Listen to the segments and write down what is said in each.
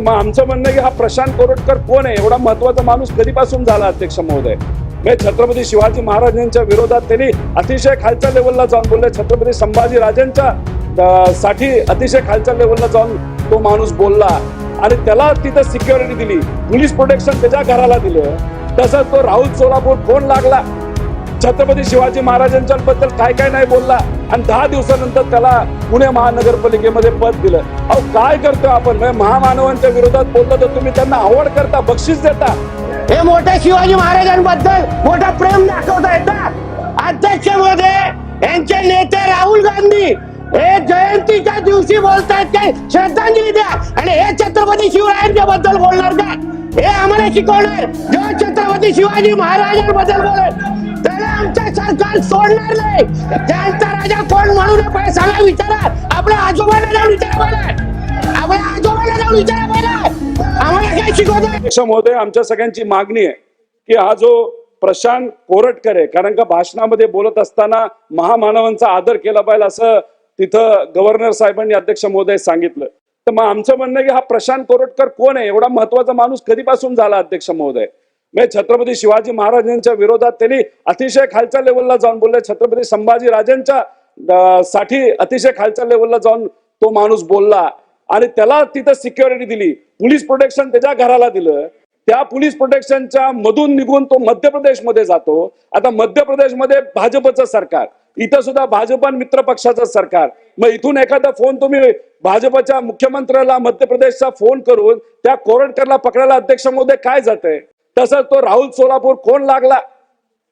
तर मग आमचं म्हणणं आहे की हा प्रशांत कोरटकर कोण आहे? एवढा महत्त्वाचा माणूस कधीपासून झाला अध्यक्ष महोदय? म्हणजे छत्रपती शिवाजी महाराजांच्या विरोधात त्यांनी अतिशय खालच्या लेवलला जाऊन बोलले. छत्रपती संभाजी राजांच्या साठी अतिशय खालच्या लेवलला जाऊन तो माणूस बोलला. आणि त्याला तिथं सिक्युरिटी दिली. पोलीस प्रोटेक्शन त्याच्या घराला दिलं. तसंच तो राहुल सोलापूर फोन लागला. छत्रपती शिवाजी महाराजांच्या बद्दल काय काय नाही बोलला आणि दहा दिवसानंतर त्याला पुणे महानगरपालिकेमध्ये पद दिलं. अहो काय करतो आपण? म्हणजे महामानवांच्या विरोधात बोललो तर तुम्ही त्यांना आवड करता बक्षीस देता. हे मोठ्या शिवाजी महाराजांबद्दल मोठा प्रेम दाखवता येतात. अध्यक्षमध्ये यांचे नेते राहुल गांधी हे जयंतीच्या दिवशी बोलतायत काय श्रद्धांजली द्या आणि हे छत्रपती शिवरायांच्या बद्दल बोलणार का? हे आम्हाला शिकवणार. जो छत्रपती शिवाजी महाराजांबद्दल बोलत राजकारण सोडणार नाही. त्यांचा राजा कोण म्हणून पहिले सांगा विचारा. आपल्या आजोबाला जाऊन विचारा पहिला. आपल्या आजोबाला जाऊन विचारा पहिला. आम्हाला काय शिकवतो महोदय आमच्या सगळ्यांची मागणी आहे की हा जो प्रशांत कोरटकर आहे कारण का भाषणामध्ये बोलत असताना महामानवांचा आदर केला पाहिजे असं तिथं गव्हर्नर साहेबांनी अध्यक्ष महोदय सांगितलं. तर मग आमचं म्हणणं की हा प्रशांत कोरटकर कोण आहे? एवढा महत्त्वाचा माणूस कधीपासून झाला अध्यक्ष महोदय? मी छत्रपती शिवाजी महाराजांच्या विरोधात त्यांनी अतिशय खालच्या लेवलला जाऊन बोलले छत्रपती संभाजी राजांच्या साठी अतिशय खालच्या लेवलला जाऊन तो माणूस बोलला आणि त्याला तिथं सिक्युरिटी दिली. पोलीस प्रोटेक्शन त्याच्या घराला दिलं. त्या पोलीस प्रोटेक्शनच्या मधून निघून तो मध्य प्रदेशमध्ये जातो. आता मध्य प्रदेशमध्ये भाजपचं सरकार इथं सुद्धा भाजप आणि मित्र पक्षाचं सरकार. मग इथून एखादा फोन तुम्ही भाजपच्या मुख्यमंत्र्याला मध्य प्रदेशचा फोन करून त्या कोरटकरला पकडायला अध्यक्ष महोदय काय जातंय? तसंच तो राहुल सोलापूर कोण लागला?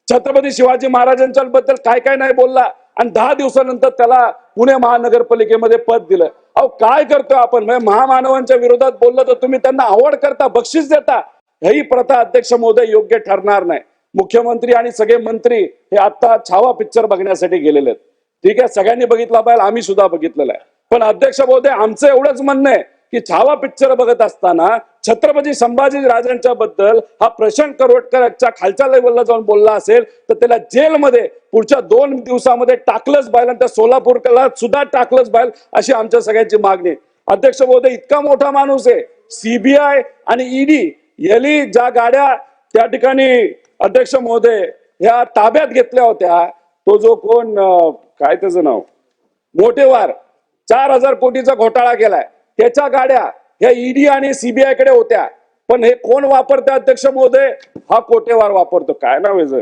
छत्रपती शिवाजी महाराजांच्या बद्दल काय काय नाही बोलला. आणि दहा दिवसानंतर त्याला पुणे महानगरपालिकेमध्ये पद दिलं. अहो काय करतो आपण? म्हणजे महामानवांच्या विरोधात बोललं तर तुम्ही त्यांना आवड करता बक्षीस देता. ही प्रथा अध्यक्ष महोदय योग्य ठरणार नाही. मुख्यमंत्री आणि सगळे मंत्री हे आता छावा पिक्चर बघण्यासाठी गेलेले आहेत. ठीक आहे सगळ्यांनी बघितला पाहिजे आम्ही सुद्धा बघितलेला आहे. पण अध्यक्ष महोदय आमचं एवढंच म्हणणं आहे. की छावा पिक्चर बघत असताना छत्रपती संभाजी राजांच्या बद्दल हा प्रशांत करोडकरच्या खालच्या लेवलला जाऊन बोलला असेल तर त्याला जेलमध्ये पुढच्या दोन दिवसामध्ये टाकलंच बाहेर आणि त्या सोलापूरला सुद्धा टाकलंच बाहेर अशी आमच्या सगळ्यांची मागणी अध्यक्ष महोदय इतका मोठा माणूस आहे. सीबीआय आणि ईडी याली ज्या गाड्या त्या ठिकाणी अध्यक्ष महोदय ह्या ताब्यात घेतल्या होत्या तो जो कोण काय त्याचं नाव? मोठेवार चार हजार कोटीचा घोटाळा केलाय. त्याच्या गाड्या ह्या ईडी आणि सीबीआयकडे होत्या. पण हे कोण वापरतं अध्यक्ष महोदय? हा कोटेवार वापरतो. काय नाव आहे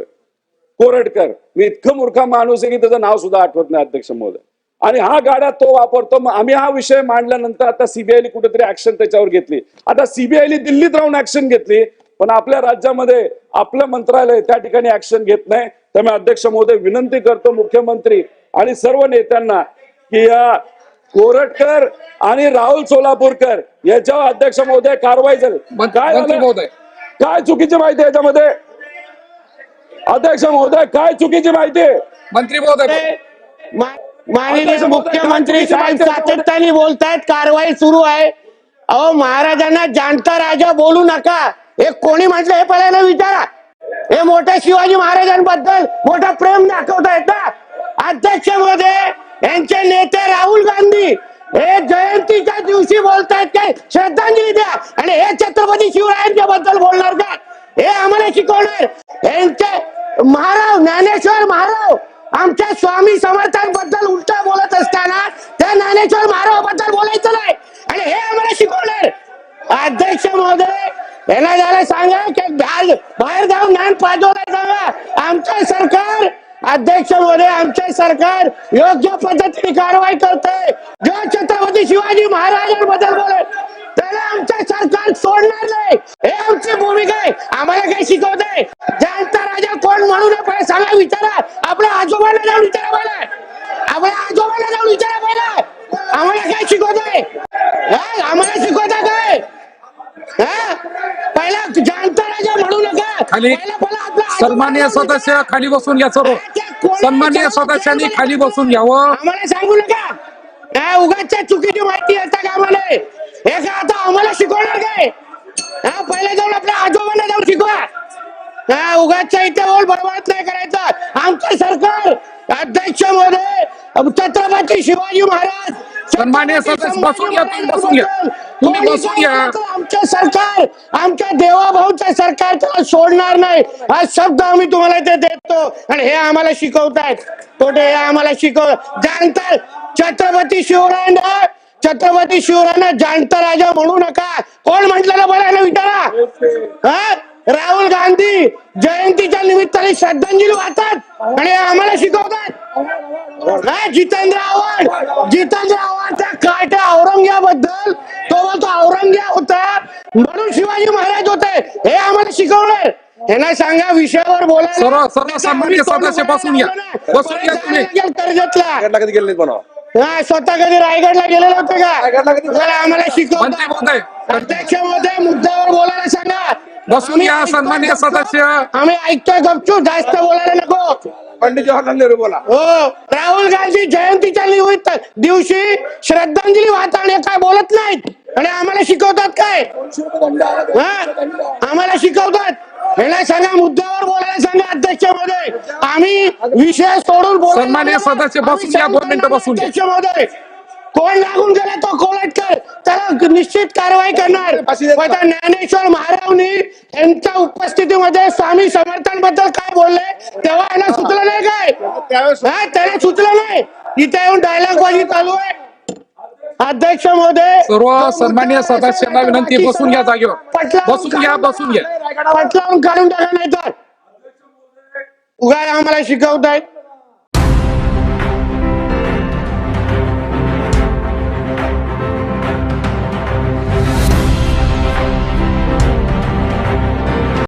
कोरडकर. मी इतकं मूर्खा माणूस आहे की त्याचं नाव सुद्धा आठवत नाही अध्यक्ष महोदय. आणि हा गाड्या तो वापरतो. मग आम्ही हा विषय मांडल्यानंतर आता सीबीआयने कुठेतरी ऍक्शन त्याच्यावर घेतली. आता सीबीआयने दिल्लीत राहून ऍक्शन घेतली. पण आपल्या राज्यामध्ये आपलं मंत्रालय त्या ठिकाणी ऍक्शन घेत नाही. त्यामुळे अध्यक्ष महोदय विनंती करतो मुख्यमंत्री आणि सर्व नेत्यांना की या कोरटकर आणि राहुल सोलापूरकर याच्यावर अध्यक्ष महोदय कारवाई झाली. काय? महोदय. काय चुकीची माहिती आहे याच्यामध्ये? अध्यक्ष महोदय काय चुकीची माहिती आहे? मंत्री महोदय माननीय मुख्यमंत्री साहेब सातत्याने बोलतायत कारवाई सुरू आहे. अहो महाराजांना जाणता राजा बोलू नका. हे कोणी म्हटलं हे पहिल्यांदा विचारा. हे मोठ्या शिवाजी महाराजांबद्दल मोठा प्रेम दाखवता येतात अध्यक्षमध्ये यांचे नेते राहुल गांधी हे जयंतीच्या दिवशी बोलतायत काय श्रद्धांजली द्या आणि हे छत्रपती शिवरायांच्या बद्दल बोलणार का हे आम्हाला शिकवणार यांचे महाराव ज्ञानेश्वर महाराव आमच्या स्वामी समर्थांबद्दल उलट बोलत असताना त्या ज्ञानेश्वर महारावबद्दल बोलायचं नाही. आणि हे आम्हाला शिकवणार. अध्यक्ष महोदय यांना जरा सांगा की बाहेर बाहेर जाऊन ज्ञान पाठवताय सांगा. आमचं सरकार अध्यक्ष महोदय आमचे सरकार योग्य पद्धतीने कारवाई करते जो छत्रपती शिवाजी महाराजांबद्दल बोलेल. त्याला आमच्या सरकार सोडणार नाही हे आमची भूमिका आहे आम्हाला काय शिकवतंय जाणता राजा कोण म्हणून पहिले सांगा विचारा आपल्या आजोबाला जाऊन विचारा पहिला आपल्या आजोबाला जाऊन विचारा पहिला आम्हाला काय शिकवतंय हा? आम्हाला शिकवता काय हा? पहिला जाणता राजा म्हणू नका खाली. सन्मान्य सदस्य. खाली बसून घ्या सर्व. सन्मान्य सदस्यांनी खाली बसून घ्यावं. आम्हाला सांगू नका. काय उगाच्या चुकीची माहिती येता का आम्हाला? हे काय आता आम्हाला शिकवणार काय? हा पहिले जाऊन आपल्या आजोबांना जाऊन शिकवा. हा उगाच्या इथे बोल बरोबर नाही करायचं. आमचं सरकार अध्यक्षमध्ये छत्रपती शिवाजी महाराज सन्मान्य सदस्य बसून घ्या तुम्ही बसून घ्या तुम्ही बसून घ्या आमचं सरकार? आमच्या देवाभाऊचं सरकार त्याला सोडणार नाही. हा शब्द आम्ही तुम्हाला ते देतो. आणि हे आम्हाला शिकवतायत. कुठे हे आम्हाला शिकव जाणतात छत्रपती शिवरायांना छत्रपती शिवरायांना जाणता राजा म्हणू नका. कोण म्हटलेलं बोलायला विचारा? हा? राहुल गांधी जयंतीच्या निमित्ताने श्रद्धांजली वाहतात आणि हे आम्हाला शिकवतात. हा जितेंद्र आव्हाड. जितेंद्र आव्हाडच्या काट्या औरंग्याबद्दल. तो बोलतो औरंग्या होता म्हणून शिवाजी महाराज होते. हे आम्हाला शिकवणार यांना सांगा विषयावर बोलायला. सर्व- सदस्य बसून घ्या. बसून घ्या तुम्ही. कर्जतला? रायगडला कधी गेले नाहीत म्हणा हा स्वतः कधी रायगडला गेलेले होते का? रायगडला कधी- आम्हाला मंत्री शिकवतात महोदय अध्यक्ष महोदय मुद्द्यावर बोलायला सांगा. बसून आम्ही सन्माननीय ऐकतोय सदस्य गपचूप. आम्ही ऐकतोय गपचूप. जास्त बोलायला नको. पंडित जवाहरलाल नेहरू बोला हो राहुल गांधी जयंतीच्या निमित्त दिवशी श्रद्धांजली वाहताना काय बोलत नाहीत आणि आम्हाला शिकवतात काय हा? आम्हाला शिकवतात ह्याला सांगा मुद्द्यावर बोलायला सांगा अध्यक्ष महोदय आम्ही विषय सोडून बोलायला सन्माननीय लागलो. सदस्य बसून घ्या, दोन मिनिटं बसून घ्या. अध्यक्ष महोदय कोण लागून गेला तो कोलटकर त्याला निश्चित कारवाई करणार. पण ज्ञानेश्वर महारावनी यांच्या उपस्थितीमध्ये स्वामी समर्थांबद्दल काय बोलले? तेव्हा यांना सुचलं नाही काय? हा त्याला सुचलं नाही. इथे येऊन डायलॉग बाजी चालू आहे. अध्यक्ष महोदय सर्व सन्माननीय सदस्यांना विनंती बसून घ्या जागेवर. बसून घ्या बसून घ्या. पटलावून काढून टाका नाही तर उगा आम्हाला शिकवतायत.